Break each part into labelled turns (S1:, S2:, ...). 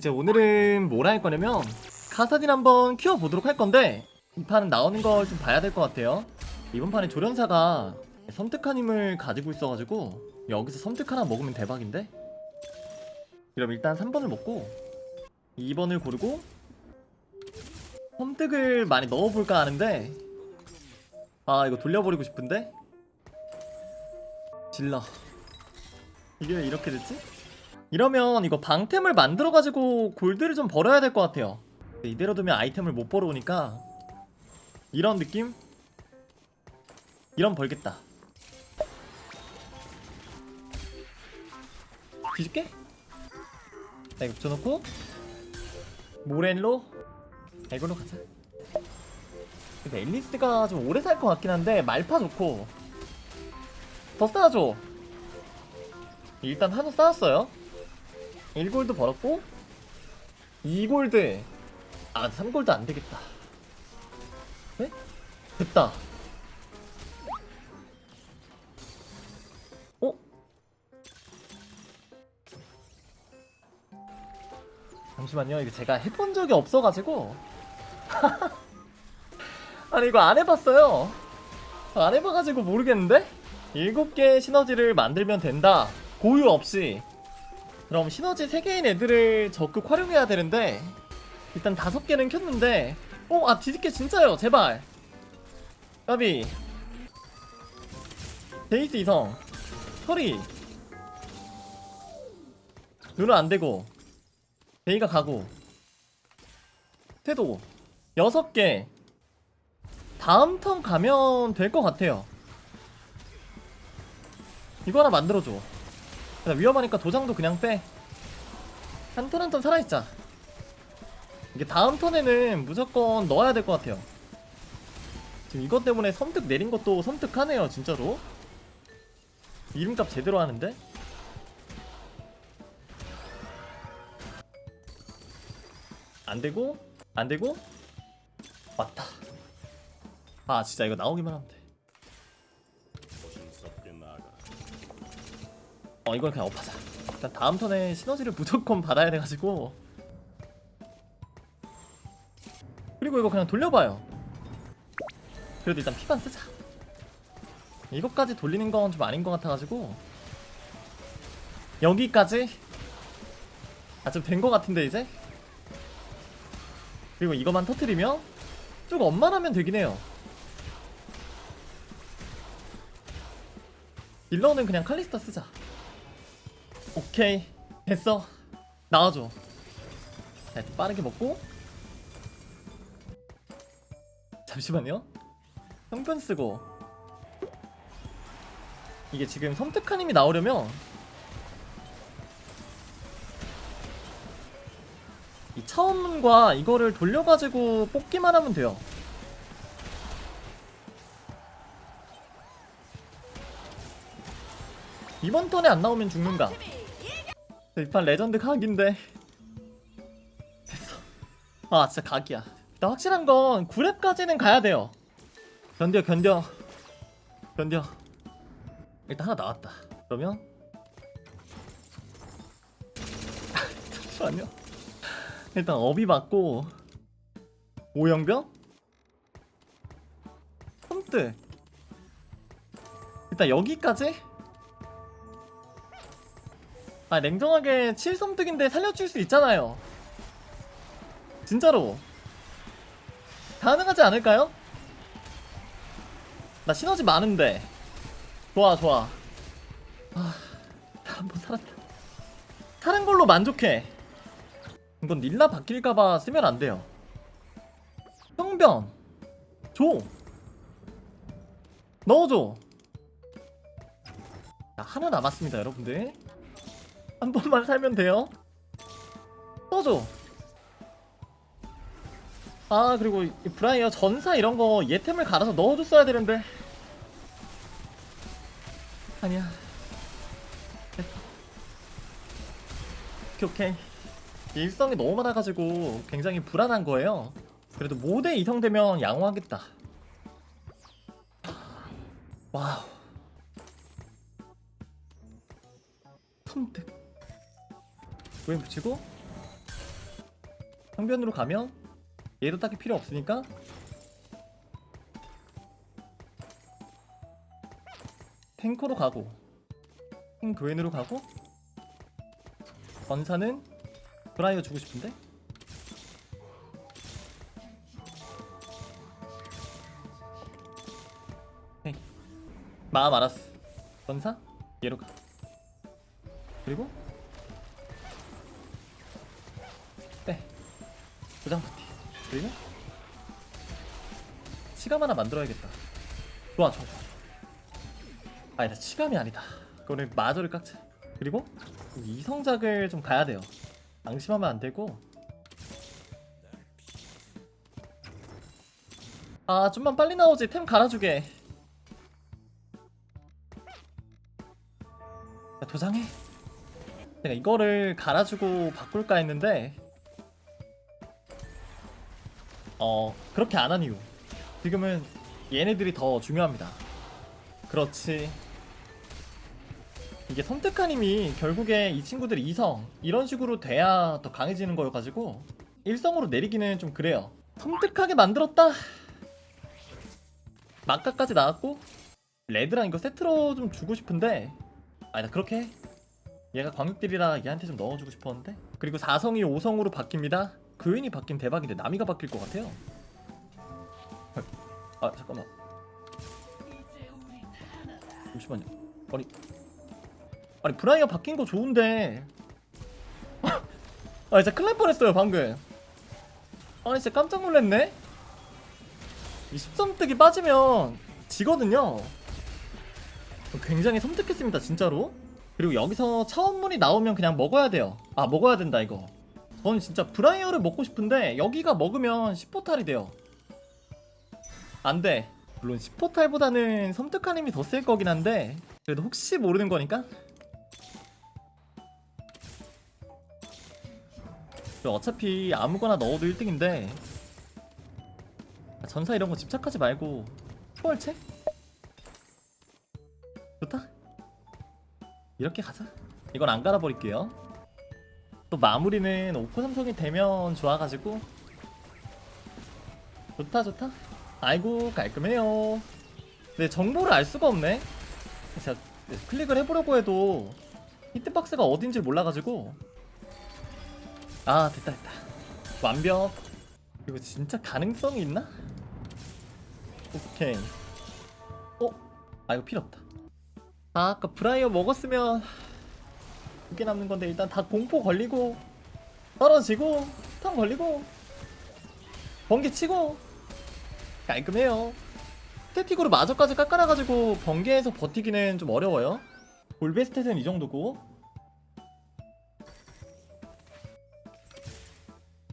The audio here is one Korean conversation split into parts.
S1: 이제 오늘은 뭘 할 거냐면 카사딘 한번 키워보도록 할 건데 이 판은 나오는 걸 좀 봐야 될 것 같아요. 이번 판에 조련사가 섬뜩한 힘을 가지고 있어가지고 여기서 섬뜩 하나 먹으면 대박인데? 그럼 일단 3번을 먹고 2번을 고르고 섬뜩을 많이 넣어볼까 하는데 아 이거 돌려버리고 싶은데? 질러. 이게 왜 이렇게 됐지? 이러면 이거 방템을 만들어가지고 골드를 좀 벌어야 될 것 같아요. 이대로 두면 아이템을 못 벌어오니까 이런 느낌? 이런 벌겠다. 뒤질게? 자 이거 붙여놓고 모렌로 자, 이걸로 가자. 근데 앨리스가 좀 오래 살 것 같긴 한데 말파 좋고 더 쌓아줘. 일단 한우 쌓았어요 1골드 벌었고 2골드 아 3골드 안되겠다. 네? 됐다. 어? 잠시만요. 이거 제가 해본 적이 없어가지고. 아니 이거 안 해봤어요. 안 해봐가지고 모르겠는데? 7개 시너지를 만들면 된다. 고유 없이 그럼 시너지 3개인 애들을 적극 활용해야 되는데 일단 5개는 켰는데 어? 아 뒤집게 진짜요? 제발. 까비. 데이스 이성. 털이. 눈은 안되고. 데이가 가고. 태도. 6개. 다음 턴 가면 될 것 같아요. 이거 하나 만들어줘. 야, 위험하니까 도장도 그냥 빼. 한 턴 한 턴 살아있자. 이게 다음 턴에는 무조건 넣어야 될 것 같아요. 지금 이것 때문에 섬뜩 내린 것도 섬뜩하네요, 진짜로. 이름값 제대로 하는데? 안 되고, 안 되고, 왔다. 아, 진짜 이거 나오기만 하면 돼. 어 이걸 그냥 업하자. 일단 다음 턴에 시너지를 무조건 받아야 돼가지고. 그리고 이거 그냥 돌려봐요. 그래도 일단 피반 쓰자. 이것까지 돌리는 건 좀 아닌 것 같아가지고. 여기까지? 아 좀 된 것 같은데 이제? 그리고 이거만 터트리면 쭉 엄만하면 되긴 해요. 딜러는 그냥 칼리스타 쓰자 오케이. 됐어. 나와줘. 자 빠르게 먹고. 잠시만요. 형편 쓰고. 이게 지금 섬뜩한 힘이 나오려면 이 차원문과 이거를 돌려가지고 뽑기만 하면 돼요. 이번 턴에 안 나오면 죽는가 이판 레전드 각인데. 됐어. 아 진짜 각이야. 일단 확실한 건 9렙까지는 가야 돼요. 견뎌 견뎌. 견뎌. 일단 하나 나왔다. 그러면? 잠시만요. 일단 업이 맞고. 오영병? 홈트 일단 여기까지 아 냉정하게 7섬뜩인데 살려줄 수 있잖아요. 진짜로. 가능하지 않을까요? 나 시너지 많은데. 좋아 좋아. 아 한번 살았다. 사는 걸로 만족해. 이건 닐라 바뀔까봐 쓰면 안 돼요. 형변. 줘. 넣어줘. 자, 하나 남았습니다 여러분들 한 번만 살면 돼요. 떠줘. 아 그리고 이 브라이어 전사 이런 거 예템을 갈아서 넣어줬어야 되는데 아니야. 됐어. 오케이 오케이. 일성이 너무 많아가지고 굉장히 불안한 거예요. 그래도 모대 이성 되면 양호하겠다. 와우. 톤 득. 왜 붙이고 상변으로 가면 얘도 딱히 필요 없으니까 탱커로 가고 탱그웬으로 가고 전사는 브라이어 주고 싶은데 헤이. 마음 알았어 전사 얘로 가 그리고 도장 파티. 그리고 치감 하나 만들어야겠다. 좋아 좋아 좋아. 아니다 치감이 아니다. 그거는 마저를 깎자. 그리고 이성작을 좀 가야 돼요. 방심하면 안 되고. 아 좀만 빨리 나오지. 템 갈아주게. 야, 도장해. 내가 이거를 갈아주고 바꿀까 했는데 어 그렇게 안 한 이유. 지금은 얘네들이 더 중요합니다. 그렇지. 이게 섬뜩한 힘이 결국에 이 친구들이 이성 이런 식으로 돼야 더 강해지는 거여가지고 일성으로 내리기는 좀 그래요. 섬뜩하게 만들었다. 막가까지 나왔고 레드랑 이거 세트로 좀 주고 싶은데 아니다 그렇게 해. 얘가 광역딜이라 얘한테 좀 넣어주고 싶었는데. 그리고 4성이 5성으로 바뀝니다 그윈이 바뀐 대박인데 나미가 바뀔 것 같아요. 아 잠깐만. 잠시만요. 아니 아니 브라이어 바뀐 거 좋은데. 아 진짜 큰일 날 뻔했어요 방금. 아니 진짜 깜짝 놀랐네. 이 13득이 빠지면 지거든요. 굉장히 섬뜩했습니다 진짜로. 그리고 여기서 차원문이 나오면 그냥 먹어야 돼요. 아 먹어야 된다 이거 저는 진짜 브라이어를 먹고 싶은데 여기가 먹으면 10포탈이 돼요. 안돼. 물론 10포탈보다는 섬뜩한 힘이 더 셀 거긴 한데 그래도 혹시 모르는 거니까. 그리고 어차피 아무거나 넣어도 1등인데. 전사 이런 거 집착하지 말고 초월체? 좋다. 이렇게 가자. 이건 안 갈아버릴게요 또 마무리는 오코 삼성이 되면 좋아가지고. 좋다 좋다. 아이고 깔끔해요. 근데 정보를 알 수가 없네. 제가 클릭을 해보려고 해도 히트박스가 어딘지 몰라가지고. 아 됐다 됐다. 완벽. 이거 진짜 가능성이 있나? 오케이. 어? 아 이거 필요 없다. 아 아까 브라이어 먹었으면 두개 남는 건데 일단 다 공포 걸리고 떨어지고 탕 걸리고 번개 치고 깔끔해요. 스태틱으로 마저까지 깎아놔가지고 번개에서 버티기는 좀 어려워요. 골베 스탯은 이 정도고.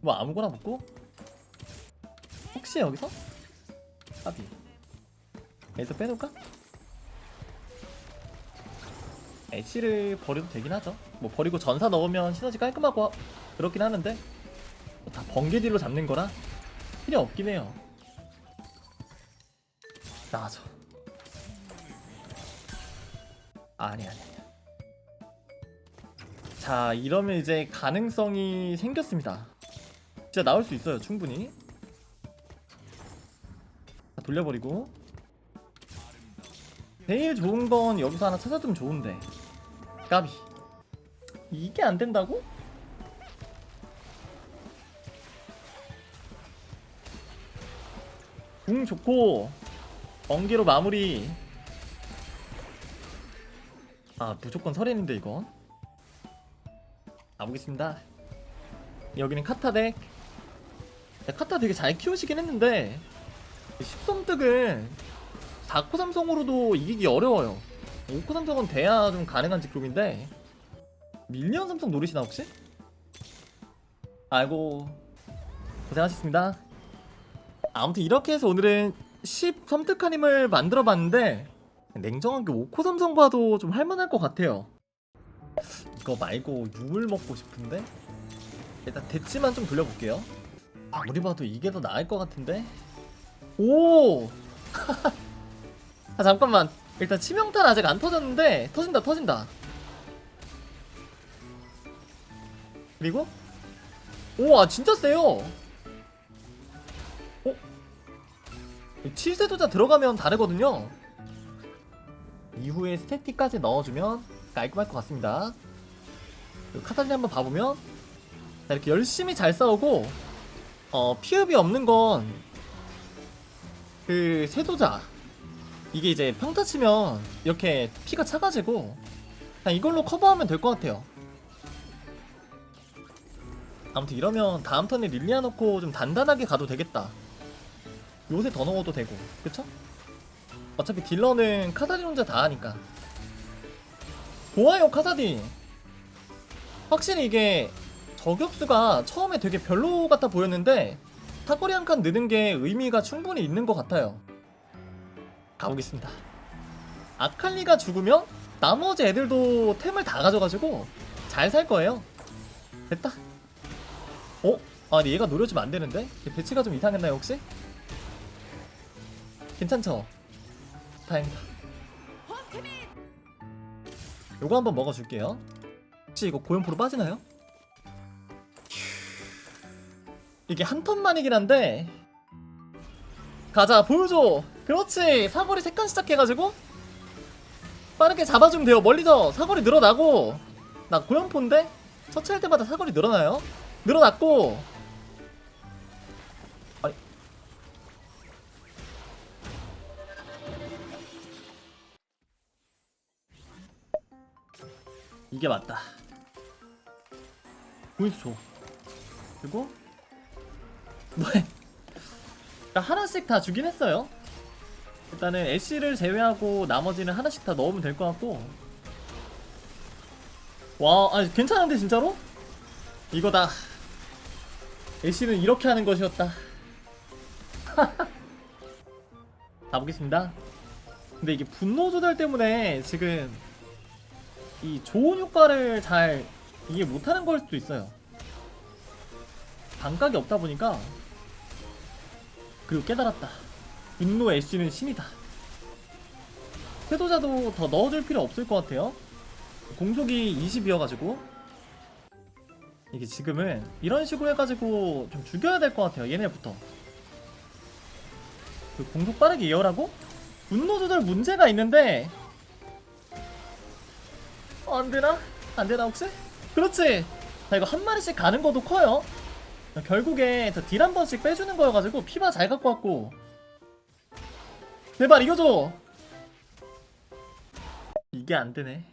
S1: 뭐 아무거나 먹고? 혹시 여기서? 아비. 여기서 빼놓을까? 애쉬를 버려도 되긴 하죠. 뭐 버리고 전사 넣으면 시너지 깔끔하고 하- 그렇긴 하는데 뭐다 번개 딜로 잡는 거라 필요 없긴 해요. 나가죠 아니 아니 아니. 자 이러면 이제 가능성이 생겼습니다. 진짜 나올 수 있어요 충분히. 자, 돌려버리고. 제일 좋은 건 여기서 하나 찾아두면 좋은데 까비. 이게 안 된다고? 궁 좋고. 번개로 마무리. 아 무조건 설인인데 이건? 가보겠습니다. 여기는 카타 덱. 야, 카타 되게 잘 키우시긴 했는데 13득은 4코 삼성으로도 이기기 어려워요 5코 삼성은 돼야 좀 가능한 직급인데. 밀리언 삼성 노리시나 혹시? 아이고. 고생하셨습니다. 아무튼 이렇게 해서 오늘은 10 섬뜩한 힘을 만들어 봤는데 냉정하게 5코 삼성 봐도 좀 할만할 것 같아요. 이거 말고 유물 먹고 싶은데? 일단 대치만 좀 돌려볼게요. 아무리 봐도 이게 더 나을 것 같은데? 오! 아 잠깐만 일단 치명탄 아직 안 터졌는데 터진다 터진다 그리고 오, 아 진짜 세요. 어? 7세 도자 들어가면 다르거든요. 이후에 스태틱까지 넣어주면 깔끔할 것 같습니다. 그 카타린 한번 봐보면 자, 이렇게 열심히 잘 싸우고 어, 피흡이 없는 건 그 세도자 이게 이제 평타 치면 이렇게 피가 차가지고 그냥 이걸로 커버하면 될 것 같아요. 아무튼 이러면 다음 턴에 릴리아 넣고 좀 단단하게 가도 되겠다. 요새 더 넣어도 되고, 그쵸? 어차피 딜러는 카사딘 혼자 다 하니까. 좋아요, 카사딘. 확실히 이게 저격수가 처음에 되게 별로 같아 보였는데 사거리 한 칸 느는 게 의미가 충분히 있는 것 같아요. 가보겠습니다. 아칼리가 죽으면 나머지 애들도 템을 다 가져가지고 잘 살 거예요. 됐다. 어? 아니 얘가 노려주면 안 되는데? 얘 배치가 좀 이상했나요 혹시? 괜찮죠? 다행이다. 요거 한번 먹어줄게요. 혹시 이거 고연포로 빠지나요? 이게 한 턴만이긴 한데 가자 보여줘 그렇지. 사거리 색간 시작해가지고 빠르게 잡아주면 돼요. 멀리서 사거리 늘어나고. 나 고연포인데 처치할 때마다 사거리 늘어나요. 늘어났고. 아니. 이게 맞다. 보이스 줘 그리고 뭐해? 일단 하나씩 다 주긴 했어요 일단은 애쉬를 제외하고 나머지는 하나씩 다 넣으면 될 것 같고. 와 아니 괜찮은데 진짜로? 이거다. 애쉬는 이렇게 하는 것이었다. 가보겠습니다. 근데 이게 분노 조절 때문에 지금 이 좋은 효과를 잘 이해 못하는 걸 수도 있어요. 감각이 없다 보니까 그리고 깨달았다 분노 애쉬는 신이다 태도자도 더 넣어줄 필요 없을 것 같아요 공속이 20이어가지고 이게 지금은 이런 식으로 해가지고 좀 죽여야 될 것 같아요 얘네부터 그 공속 빠르게 이어라고? 분노 조절 문제가 있는데 어, 안 되나? 안 되나 혹시? 그렇지. 자 이거 한 마리씩 가는 것도 커요. 결국에 딜한 번씩 빼주는 거여가지고 피바 잘 갖고 왔고. 제발 이겨줘. 이게 안 되네.